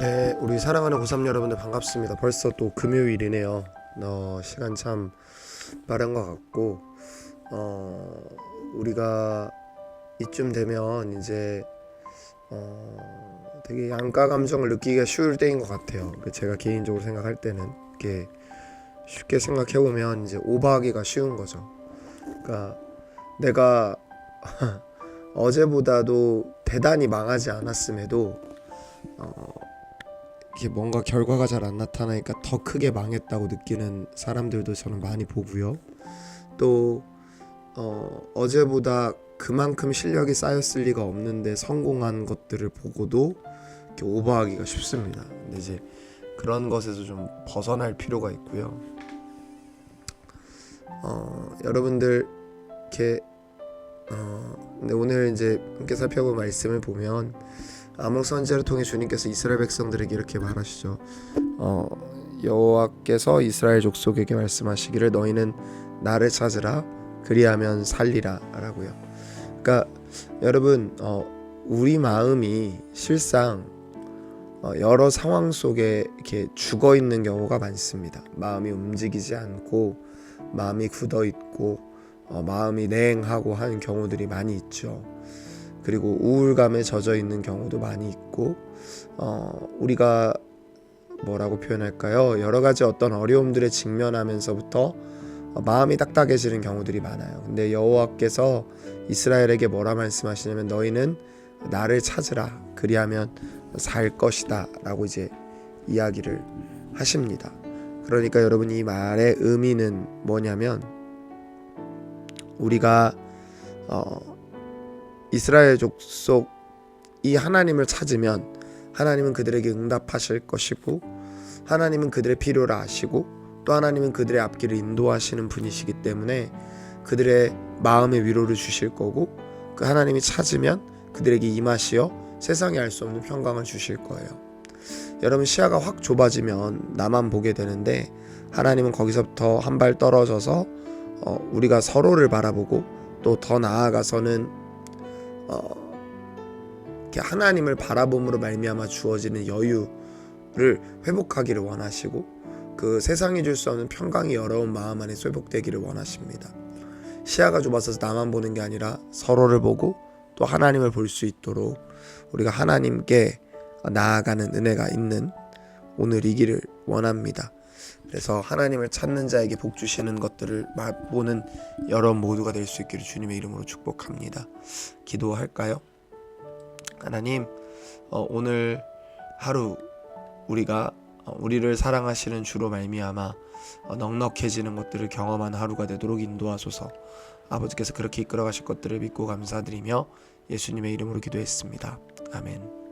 네, 우리 사랑하는 고3 여러분들 반갑습니다. 벌써 또 금요일이네요. 어, 시간 참 빠른 것 같고, 어, 우리가 이쯤 되면 이제, 어, 되게 양가 감정을 느끼기가 쉬울 때인 것 같아요. 그 제가 개인적으로 생각할 때는, 이게 쉽게 생각해 보면 이제 오버하기가 쉬운 거죠. 그러니까 내가 어제보다도 대단히 망하지 않았음에도, 어, 이게 뭔가 결과가 잘 안 나타나니까 더 크게 망했다고 느끼는 사람들도 저는 많이 보고요. 또 어, 어제보다 그만큼 실력이 쌓였을 리가 없는데 성공한 것들을 보고도 이렇게 오버하기가 쉽습니다. 근데 이제 그런 것에서 좀 벗어날 필요가 있고요. 어, 여러분들 이렇게 어, 근데 오늘 이제 함께 살펴볼 말씀을 보면 아목 선지자를 통해 주님께서 이스라엘 백성들에게 이렇게 말하시죠. 어, 여호와께서 이스라엘 족속에게 말씀하시기를 너희는 나를 찾으라 그리하면 살리라라고요. 그러니까 여러분 어, 우리 마음이 실상 어, 여러 상황 속에 이렇게 죽어 있는 경우가 많습니다. 마음이 움직이지 않고 마음이 굳어 있고 어, 마음이 냉하고 하는 경우들이 많이 있죠. 그리고 우울감에 젖어 있는 경우도 많이 있고 어, 우리가 뭐라고 표현할까요? 여러 가지 어떤 어려움들에 직면하면서부터 어, 마음이 딱딱해지는 경우들이 많아요. 근데 여호와께서 이스라엘에게 뭐라 말씀하시냐면 너희는 나를 찾으라 그리하면 살 것이다라고 이제 이야기를 하십니다. 그러니까 여러분 이 말의 의미는 뭐냐면 우리가 어, 이스라엘 족속 이 하나님을 찾으면 하나님은 그들에게 응답하실 것이고 하나님은 그들의 필요를 아시고 또 하나님은 그들의 앞길을 인도하시는 분이시기 때문에 그들의 마음의 위로를 주실 거고 그 하나님이 찾으면 그들에게 임하시어 세상에 알 수 없는 평강을 주실 거예요. 여러분 시야가 확 좁아지면 나만 보게 되는데 하나님은 거기서부터 한 발 떨어져서 어, 우리가 서로를 바라보고 또 더 나아가서는 어, 이렇게 하나님을 바라봄으로 말미암아 주어지는 여유를 회복하기를 원하시고 그 세상이 줄 수 없는 평강이 여러운 마음 안에 회복되기를 원하십니다. 시야가 좁아서 나만 보는 게 아니라 서로를 보고 또 하나님을 볼 수 있도록 우리가 하나님께 나아가는 은혜가 있는 오늘 이기를 원합니다. 그래서 하나님을 찾는 자에게 복 주시는 것들을 맛보는 여러분 모두가 될 수 있기를 주님의 이름으로 축복합니다. 기도할까요? 하나님, 어, 오늘 하루 우리가 어, 우리를 사랑하시는 주로 말미암아 어, 넉넉해지는 것들을 경험한 하루가 되도록 인도하소서. 아버지께서 그렇게 이끌어 가실 것들을 믿고 감사드리며 예수님의 이름으로 기도했습니다. 아멘.